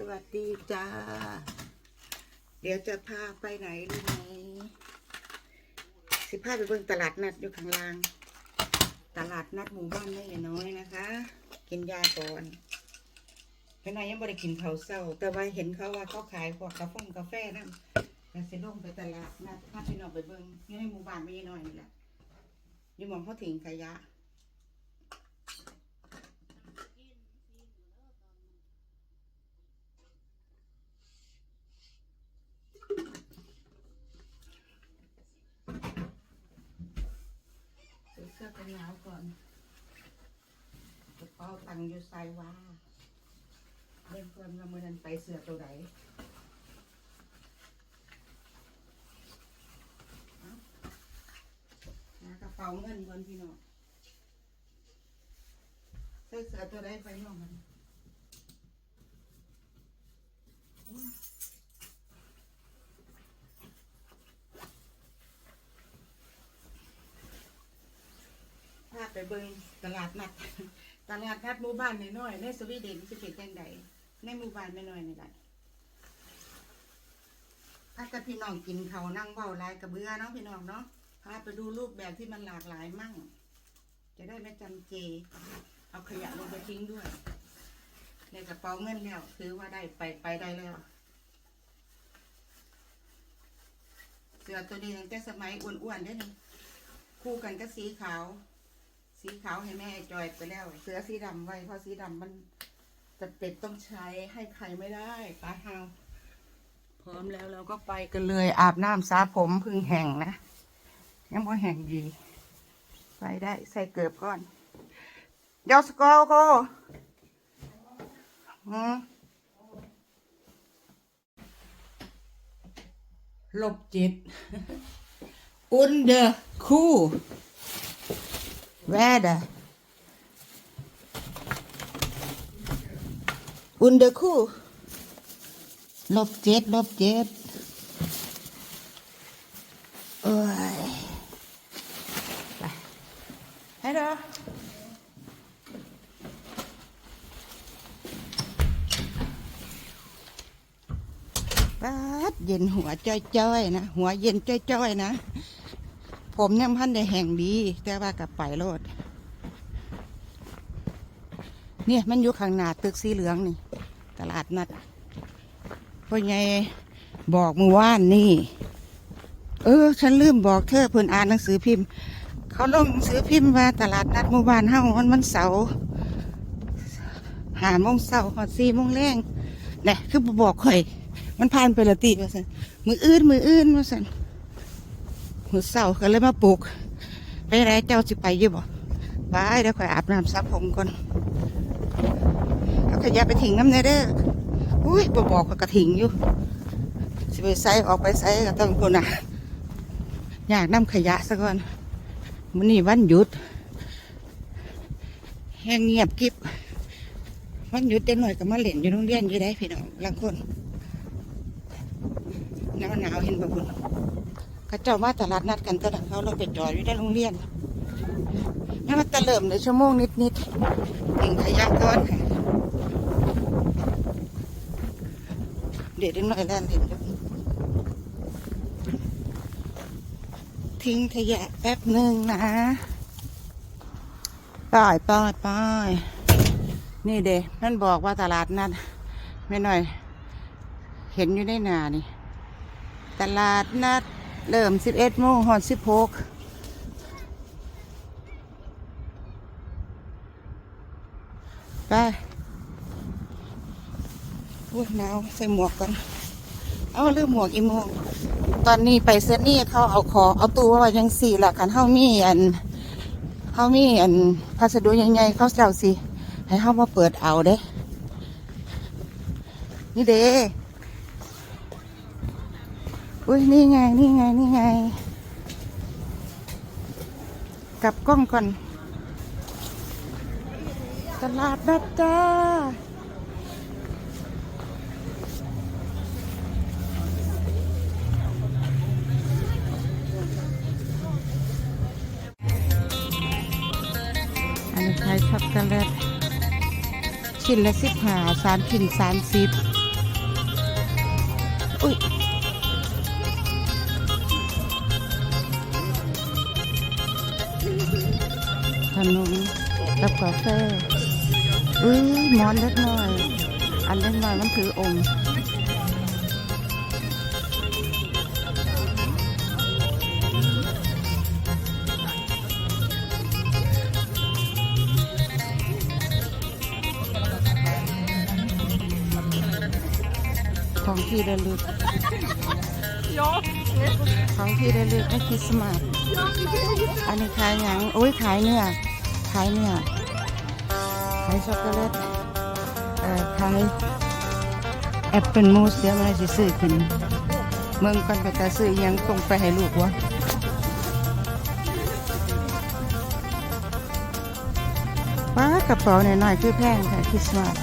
สวัสดีจ้า เดี๋ยวจะพาไปไหนรู้ไหมสิพาไปเบิ่งตลาดนัดอยู่ข้างล่าง ตลาดนัดหมู่บ้านไม่ใหญ่น้อยนะคะ กินยาก่อนเห็นไหมยังไม่ได้กินเขาเศร้า แต่ว่าเห็นเขาว่าเขาขายพวกกาแฟกาแฟนั่นแล้วสิลงไปตลาดนัดพาพี่น้องไปเบิ่งอยู่ในหมู่บ้านไม่น้อยนี่แหละอยู่หมองเขาถิงขยะ ซื้อเสื้อกัน หนาวก่อนกระเป๋าตังค์อยู่ไซว่าเล่นเพื่อนมาเมื่อนั้นไปเสือตัวไหนเอาหากระเป๋าเงินก่อนพี่น้องใส่เสือตัวไหนไปน้องมันโอ้ยพา ไปเบิ่งตลาดนัด ตลาดนัดหมู่บ้านน้อยๆในสวีเดนสิเป็นจังใดในหมู่บ้านน้อยๆนี่แหละถ้ากับพี่น้องกินเขานั่งเว้าลายกระเบื้อเนาะพี่น้องเนาะพาไปดูรูปแบบที่มันหลากหลายมั่ง จะได้ไม่จำเจ เอาขยะลงไปทิ้งด้วย ในกระเป๋าเงินแล้วถือว่าได้ไปไปได้แล้ว เสือตัวนี้ตั้งแต่สมัยอ้วนๆได้นี่คู่กันก็สีขาว สีขาวให้แม่จอยไปแล้ว เสื้อสีดำไว้เพราะสีดำมันจะเป็ดต้องใช้ให้ใครไม่ได้ปลาเฮาพร้อมแล้วเราก็ไปกันเลยอาบน้ำสระผมพึ่งแห้งนะ ยังพอแห้งดี ไปได้ใส่เกือบก่อนยอสกอโกลบจิตอุนเดอร์คู่ แวดะอุนเดอร์คูลบเจ็ดลบเจ็ดโอ้ยไปฮัลโหลปัดเย็นหัวจ้อยๆนะ หัวเย็นจ้อยๆนะ ผมยังพันได้แห่งดี แต่ว่ากับไปโลด เนี่ยมันอยู่ข้างหน้าตึกสีเหลืองนี่ ตลาดนัดพ่อใหญ่บอกมือว่านนี่ เออ ฉันลืมบอกเธอเพิ่นอ่านหนังสือพิมพ์ เขาลงหนังสือพิมพ์ว่าตลาดนัดหมู่บ้านเฮามันมันเสาหาโมงเสาหอดสี่โมงแรงเนี่ยคือบ่บอกข่อย มันผ่านไปละตีว่าสันมืออื่นมืออื่นว่าสัน มือเสาร์ก็เลยมาปลุกไปไหนเจ้าสิไปยี่บ่ไปเดี๋ยวข่อยอาบน้ำซับผมก่อนเอาขยะไปทิ้งน้ำเนเด้ออุ้ยบ่บอกก็กระถิงอยู่สิไปใส่ออกไปใส่ก็ต้องคนน่ะ อยากนำขยะซะก่อนมันนี่วันหยุดแห้งเงียบกิบวันหยุดเด็กหน่อยก็มาเล่นอยู่โรงเรียนอยู่ได้พี่น้องบางคนหนาวหนาวเห็นบ่คุณ เขาเจ้าว่าตลาดนัดกันตลาดเขาเราไปจอดอยู่ในโรงเรียนนี่มันจะเริ่มในชั่วโมงนิดนิดๆทิ้งขยะก่อนค่ะเดี๋ยวด็กหน่อยแล่นเล่นอยู่ทิ้งขยะแป๊บหนึ่งนะป้ายป้ายป้ายนี่เด้นั่นบอกว่าตลาดนัดไม่หน่อย เห็นอยู่ในหนานี่ ตลาดนัด เริ่มสิบเอ็ดโมงหอดสิบหกไปอุ้ยหนาวใส่หมวกกันเอาเรื่องหมวกอีโมงตอนนี้ไปเซนนี่เขาเอาขอเอาตู้ไว้ยังสี่หลักกันเฮามีอันเฮามีอันพัสดุใหญ่ๆเขาเจ้าสิให้เฮามาเปิดเอาเด้ นี่เด้ อุ้ยนี่ไง นี่ไง นี่ไง กลับกล้องก่อน ตลาดนัดจ้าอันนี้ขายช็อกโกแลตชิ้นละสิบห้าสามชิ้นสามสิบอุ้ย กับกาแฟอุ้ยมอนเล็กน้อย อันเล็กน้อยมันถือองค์ของที่ระลึกของที่ระลึกให้คริสต์มาสอันนี้ขายหยังโอ้ยขายเนื้อ ขายเนื้อขายช็อกโกแลตเอ่อขายแอปเปิลมูสเดี๋ยวมันจะซื้อกินเมืองก่อนไปต่ซื้อยังตรงไปให้ลูกวะป้ากระเป๋าหน่อยๆคือแพงค่ะคริสต์มาส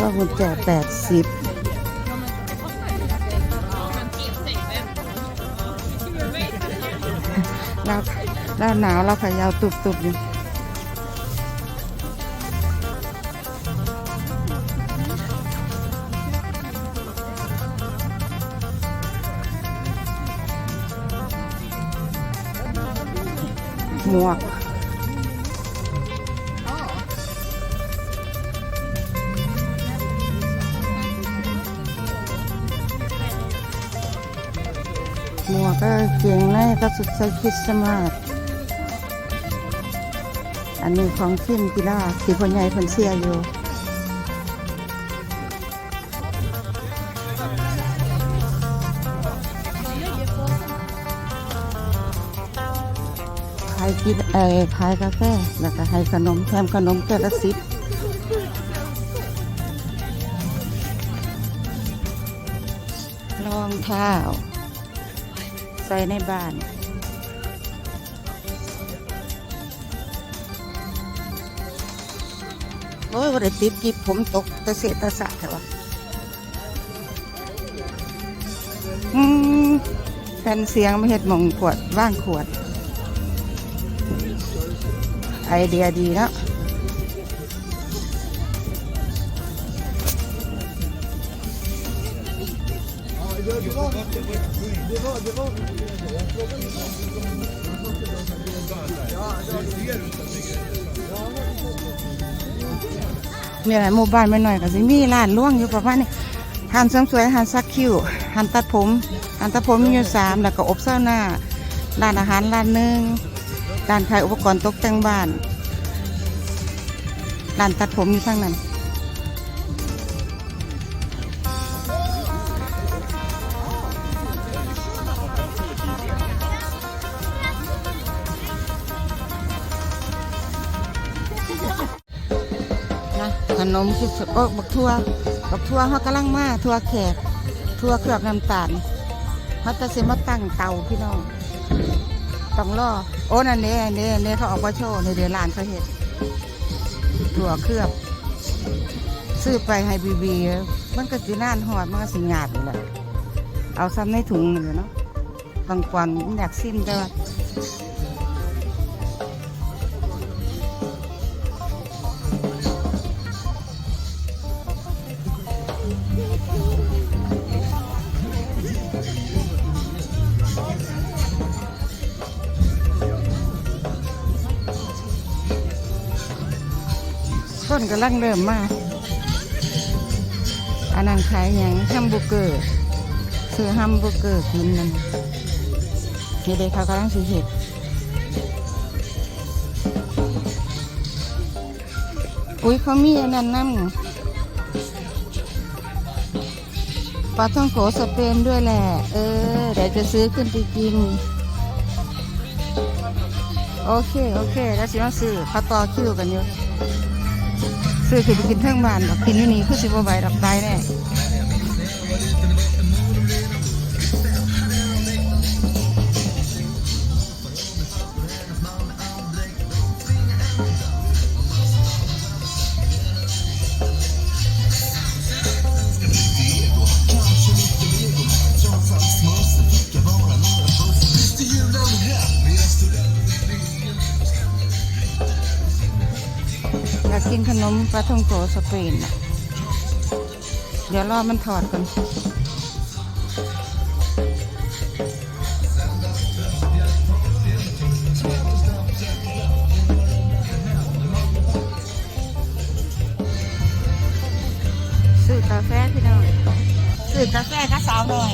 ก็กุญแจแปดสิบ เราเราหนาวเราขายาวตุบตุบอยู่หมวก หมวกก็เก่งในก็สุดใสคริสต์มาสอันนี้ของขึ้นกีฬาสีคนใหญ่คนเสียอยู่ขายกินเอ่อขายกาแฟ แล้วก็ให้ขนมแถมขนมแก้วละสิบรองเท้า ส่ในบ้าน โอ้ยว่าได้ติดกิบผมตกตะเสะตะสะแต่ว่าอืมแผ่นเสียงไม่เห็ดมองขวดว่างขวด ไอเดียดีเนาะ มีอะไรหมู่บ้านไม่หน่อยก็สิมีร้านล่วงอยู่ประมาณนี้หันเสริมสวยหันซักคิ้วหันตัดผมหันตัดผมมีอยู่สามแล้วก็อบเส้าหน้าร้านอาหารร้านหนึ่งร้านขายอุปกรณ์ตกแต่งบ้านร้านตัดผมอยู่ข้างนั้น นะขนมคิดโอ้บักทั่วบักทั่วเขากำลังมาทั่วแขกทั่วเคลือบน้ำตาลเขาจะเสมาตั้งเตาพี่น้องต้องรอโอ้นั่นเน่เน่เน่เขาออกมาโชว์ในเดือนลานเขาเห็นถั่วเคลือบ ซื้อไปให้บีบี มันก็สิน่านหอดมันก็สิงาดอยู่แหละเอาซ้ำในถุงเลยเนาะกลางกวนอยากสิ้นแต่ว่า กำลังเริ่มมาอันนั้นขายอย่างแฮมเบูร์เกอร์ซื้อแฮมเบูร์เกอร์กินนั่นนี่เด็กเขากำลังสิเห็ดอุ้ยเขามีอันนั้นนั่ปลาท่องโกสเปนด้วยแหละ เออ เดี๋ยวจะซื้อขึ้นไปกิน โอเค โอเค แล้วสิมาซื้อเขาต่อคิวกันอยู่ ซื้อคือไปกินเท่งบ้านดอกกินอยู่นี่คือสิบ่ไหวดอกตายแน่ กินขนมปลาท่องโกสเปนน่ะเดี๋ยวรอมันถอดก่อนซื้อกาแฟพี่น้องซื้อกาแฟก็สาวหน่อย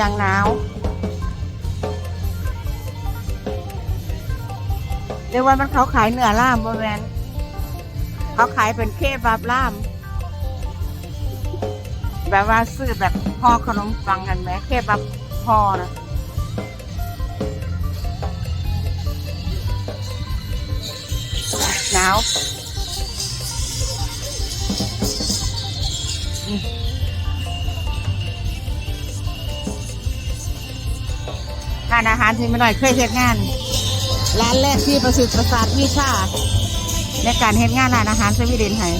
ย่างหนาวเรียกว่ามันเขาขายเนื้อล่ามบริเวณเขาขายเป็นเคบับล่าม แบบว่าซื้อแบบห่อขนมปังกันไหมเคบับห่อนะหนาวานอาหารที่ไม่น้อยเคยเฮ็ดงาน ร้านแรกที่ประสิทธิ์ประสาทวิชา ในการเฮ็ดงานร้านอาหารสวีเดนไทย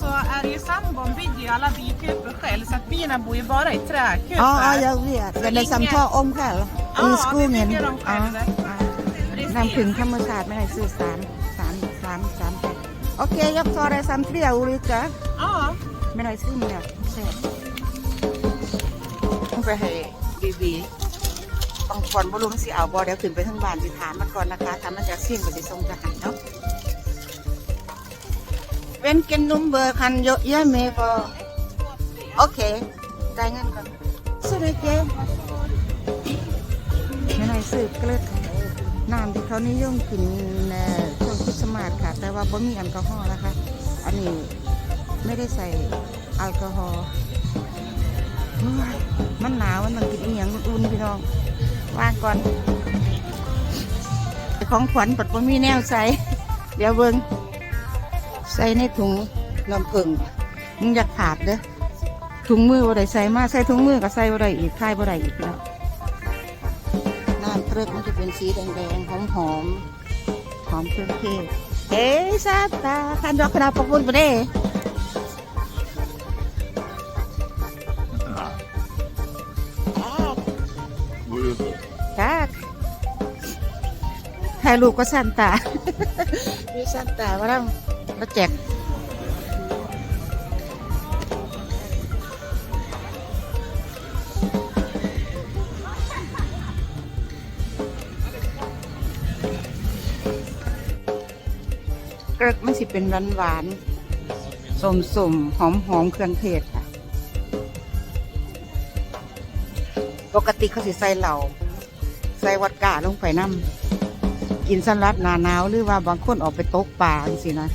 Så är det ju sambon bygger ju alla bikuper själv så att bina bor ju bara i träkuper. อ๋ออ๋อ jag vet men det är som ta om själv i Ja, det skogen bygger de อ๋อ själva. อ๋อ Precis. น้ำผึ้งธรรมชาติไม่ได้ซื้อสามสามสามสามแพ็คโอเคยกซอได้สามเที่ยวอุลิกะ Ja, ไม่ได้ซื้อเนี่ยเสร็จต้อง ไปให้บีบีต้องก่อนบ่รู้มันสิเอาบ่เดี๋ยวขึ้นไปทางบ้านสิถามมันก่อนนะคะถ้ามันจะเสี่ยงก็สิส่งจะให้เนาะเว้นกินนุ่มเบอร์คันเยอะแยะเมย์บ่โอเคจ่ายเงินก่อนซื้อเลยเจ๊ไม่ได้ซื้อเกลือน้ำที่เขานิยมกินช่วงคริสต์มาสค่ะ แต่ว่าบ่มีแอลกอฮอล์นะคะ อันนี้ไม่ได้ใส่แอลกอฮอล์ มันหนาวมันต้องกินอีหยังอุ่นพี่น้องวางก่อน ของขวัญปัดบ่มีแนวใส่ เดี๋ยวเบิ่งใส่ในถุงลำผึ้งมึงอยากขาดเด้อถุงมือบ่ได้ใส่มาใส่ถุงมือก็ใส่บ่ได้อีกคายบ่ได้อีกแล้วน้ำเกลือมันจะเป็นสีแดงๆหอมหอมๆหอมเครื่องเทศเฮ้ยซาตาคันดอกกระดาษปะปุ่นบ่ได้ายรูปก็สันตา มีสันตาว่าเรามาแจกเกลือมันสิเป็นหวานหวานสมสมๆหอมหอมๆเครื่องเทศค่ะ ปกติเขาสิใส่เหล่า ใส่วัดกาลงไปน้ำ กินสำหรับหนาหนาวหรือว่าบางคนออกไปตกปลาสินะ